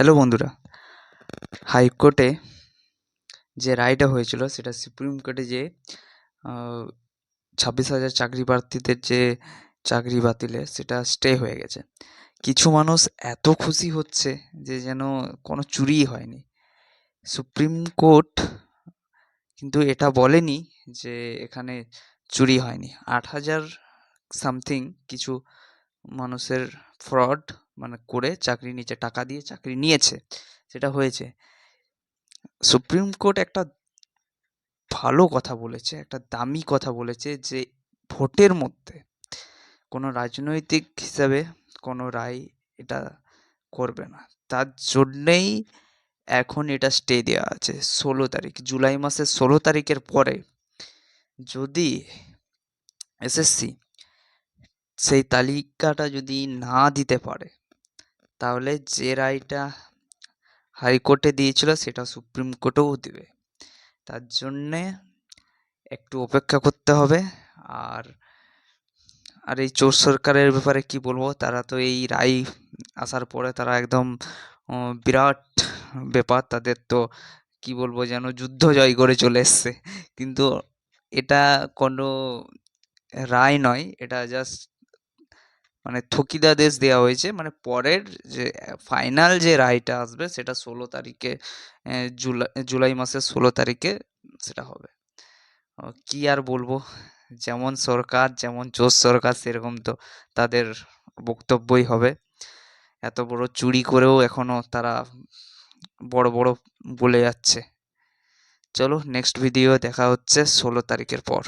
Hello বন্ধুরা। হাইকোর্টে যে রায়টা হয়েছিল, সেটা সুপ্রিম কোর্টে যে ছাব্বিশ হাজার চাকরি প্রার্থীদের যে চাকরি বাতিলে, সেটা স্টে হয়ে গেছে। কিছু মানুষ এত খুশি হচ্ছে যে যেন কোনো চুরিই হয়নি। সুপ্রিম কোর্ট কিন্তু এটা বলেনি যে এখানে চুরি হয়নি। আট হাজার সামথিং কিছু মানুষের ফ্রড মানে করে চাকরি নিচে টাকা দিয়ে চাকরি নিয়েছে, সেটা হয়েছে। সুপ্রিম কোর্ট একটা ভালো কথা বলেছে, একটা দামি কথা বলেছে যে ভোটের মধ্যে কোনো রাজনৈতিক হিসাবে কোনো রায় এটা করবে না। তার জন্যেই এখন এটা স্টে দেওয়া আছে ষোলো তারিখ, জুলাই মাসের ষোলো তারিখের পরে যদি এসএসসি সেই তালিকাটা যদি না দিতে পারে, তাহলে যে রায়টা হাইকোর্টে দিয়েছিল সেটা সুপ্রিম কোর্টেও দেবে। তার জন্যে একটু অপেক্ষা করতে হবে। আর আর এই চোর সরকারের ব্যাপারে কি বলব? তারা তো এই রায় আসার পরে তারা একদম বিরাট ব্যাপার। তাদের তো কি বলব যেন যুদ্ধ জয় করে চলে এসছে। কিন্তু এটা কোনো রায় নয়, এটা জাস্ট মানে থকিদাদেশ দেওয়া হয়েছে। মানে পরের যে ফাইনাল যে রায়টা আসবে সেটা ষোলো তারিখে জুলাই জুলাই মাসের ষোলো তারিখে সেটা হবে। কি আর বলব? যেমন সরকার, যেমন চোর সরকার সেরকম তো তাদের বক্তব্যই হবে। এত বড় চুরি করেও এখনও তারা বড় বড় বলে যাচ্ছে। চলো নেক্সট ভিডিও দেখা হচ্ছে ষোলো তারিখের পর।